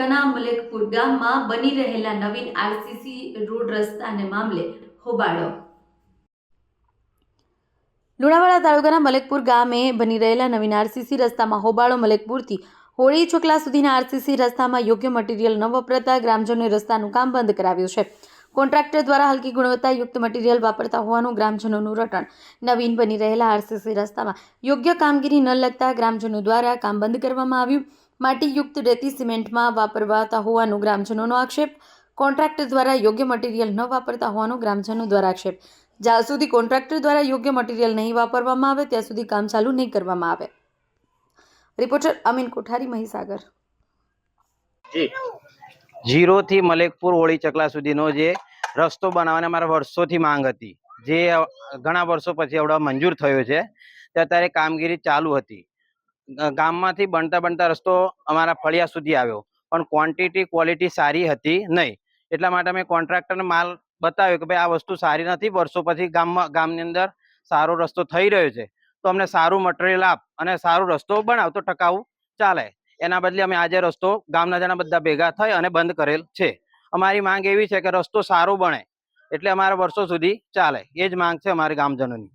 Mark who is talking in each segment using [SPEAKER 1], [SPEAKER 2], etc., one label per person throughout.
[SPEAKER 1] તાલુકાના મલેકપુર ગામમાં બની રહેલા નવીન આરસીસી રોડ રસ્તાને મામલે હોબાળો. લુણાવાડા તાલુકાના મલેકપુર ગામે બની રહેલા નવીન આરસીસી રસ્તામાં હોબાળો મલેકપુરથી હોળી ચોકલા સુધીના આરસીસી રસ્તામાં યોગ્ય મટીરીયલ ન વપરાતા ગ્રામજનોએ રસ્તાનું કામ બંધ કરાવ્યું છે. કોન્ટ્રાક્ટર દ્વારા હલકી ગુણવત્તાયુક્ત મટીરીયલ વાપરતા હોવાનું ગ્રામજનોનું રટણ. નવીન બની રહેલા આરસીસી રસ્તામાં યોગ્ય કામગીરી ન લગતા ગ્રામજનો દ્વારા કામ બંધ કરવામાં આવ્યું. માટીયુક્ત રેતી સિમેન્ટમાં વાપરવાતા હોવાનું ગ્રામજનોનો આક્ષેપ. કોન્ટ્રાક્ટર દ્વારા યોગ્ય મટીરિયલ ન વાપરતા હોવાનો ગ્રામજનો દ્વારા આક્ષેપ. જ્યાં સુધી કોન્ટ્રાક્ટર દ્વારા યોગ્ય મટીરિયલ નહીં વાપરવામાં આવે ત્યાં સુધી કામ ચાલુ નહીં કરવામાં આવે. રિપોર્ટર અમીન કોઠારી મહીસાગર.
[SPEAKER 2] જી.
[SPEAKER 3] જીરોથી મલેકપુર હોળી ચકલા સુધીનો જે રસ્તો બનાવવાની અમારે વર્ષોથી માંગ હતી. જે ઘણા વર્ષો પછી આવડો મંજૂર થયો છે તે અત્યારે કામગીરી ચાલુ હતી. ગામમાંથી બનતા બનતા રસ્તો અમારા ફળિયા સુધી આવ્યો. પણ ક્વોન્ટિટી ક્વોલિટી સારી હતી નહીં. એટલા માટે અમે કોન્ટ્રાક્ટરને માલ બતાવ્યો કે ભાઈ આ વસ્તુ સારી નથી. વર્ષો પછી ગામમાં ગામની અંદર સારો રસ્તો થઈ રહ્યો છે. તો અમને સારું મટીરિયલ આપ અને સારો રસ્તો બનાવ. તો ટકાઉ ચાલે. એના બદલે અમે આજે રસ્તો ગામના જણા બધા ભેગા થઈ અને બંધ કરેલ છે. અમારી માંગ એવી છે કે રસ્તો સારો બને. એટલે અમારા વર્ષો સુધી ચાલે. એ જ માંગ છે અમારી ગામજનોની.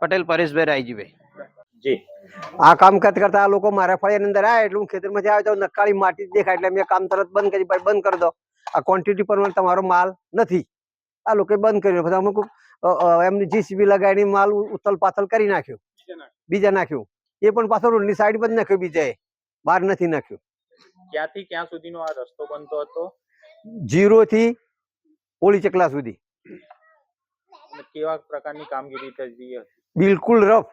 [SPEAKER 3] પટેલ પરેશભાઈ રાયજીભાઈ.
[SPEAKER 2] જી.
[SPEAKER 4] આ કામ કરતા કરતા આ લોકો મારા ફળિયાની અંદર આવ્યા એટલે હું ખેતરમાંથી આવ્યો તો નકાળી માટી જ દેખાય એટલે મેં કામ તરત બંધ કરી ભાઈ બંધ કરી દો. આ ક્વોન્ટિટી પર તમારો માલ નથી. આ લોકોએ બંધ કર્યો. પછી અમુક એમની જીસીબી લગાડીને માલ ઉથલ પાથલ કરી નાખ્યો. બીજા નાખ્યું. એ પણ પાછો રોડની સાઈડ બંધ નાખ્યો બીજાએ. બહાર નથી નાખ્યું.
[SPEAKER 2] ક્યાંથી ક્યાં સુધીનો આ રસ્તો બનતો હતો?
[SPEAKER 4] જીરો થી હોળી ચકલા સુધી.
[SPEAKER 2] અને કેવા પ્રકારની કામગીરી થતી
[SPEAKER 4] બિલકુલ રફ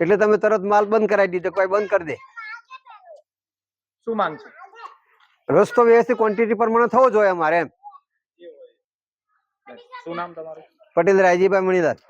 [SPEAKER 4] એટલે તમે તરત માલ બંધ કરાવી દીધો કોઈ બંધ કરી દે.
[SPEAKER 2] શું માંગ છે?
[SPEAKER 4] રસ્તો વ્યવસ્થિત ક્વોન્ટિટી પ્રમાણે થવો જોઈએ અમારે એમ.
[SPEAKER 2] શું નામ તમારું?
[SPEAKER 4] પટેલ રાયજીભાઈ મણીદાસ